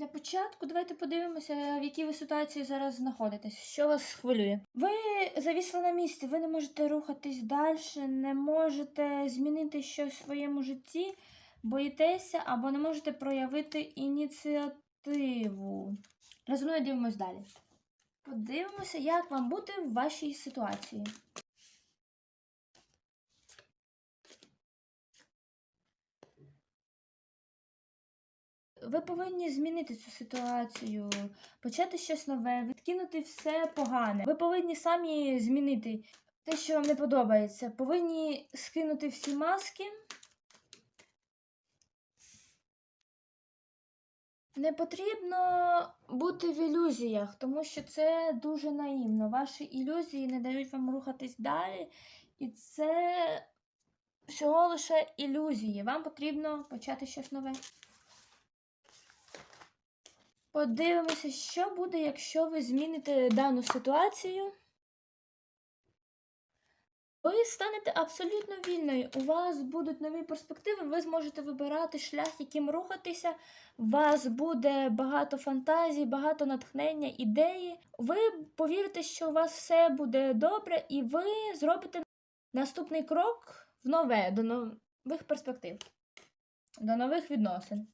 Для початку давайте подивимося, в якій ви ситуації зараз знаходитесь, що вас хвилює. Ви завісли на місці, ви не можете рухатись далі, не можете змінити щось в своєму житті, боїтеся або не можете проявити ініціативу. Резонує дивимось далі. Подивимося, як вам бути в вашій ситуації. Ви повинні змінити цю ситуацію, почати щось нове, відкинути все погане. Ви повинні самі змінити те, що вам не подобається. Повинні скинути всі маски. Не потрібно бути в ілюзіях, тому що це дуже наївно. Ваші ілюзії не дають вам рухатись далі, і це всього лише ілюзії. Вам потрібно почати щось нове. Подивимося, що буде, якщо ви зміните дану ситуацію. Ви станете абсолютно вільною. У вас будуть нові перспективи, ви зможете вибирати шлях, яким рухатися. У вас буде багато фантазій, багато натхнення, ідеї. Ви повірите, що у вас все буде добре, і ви зробите наступний крок в нове, до нових перспектив, до нових відносин.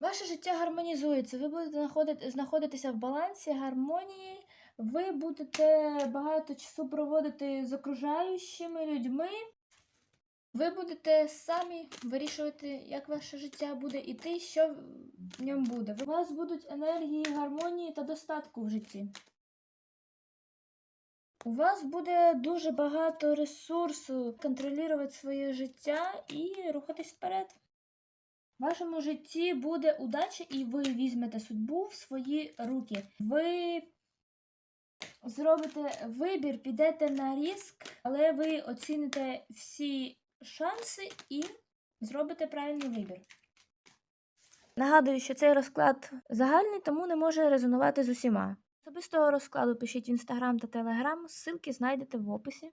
Ваше життя гармонізується, ви будете знаходитися в балансі, гармонії, ви будете багато часу проводити з окружаючими людьми. Ви будете самі вирішувати, як ваше життя буде іти, що в ньому буде. У вас будуть енергії, гармонії та достатку в житті. У вас буде дуже багато ресурсу контролювати своє життя і рухатись вперед. В вашому житті буде удача, і ви візьмете судьбу в свої руки. Ви зробите вибір, підете на риск, але ви оціните всі шанси і зробите правильний вибір. Нагадую, що цей розклад загальний, тому не може резонувати з усіма. Особистого розкладу пишіть в інстаграм та телеграм, ссылки знайдете в описі.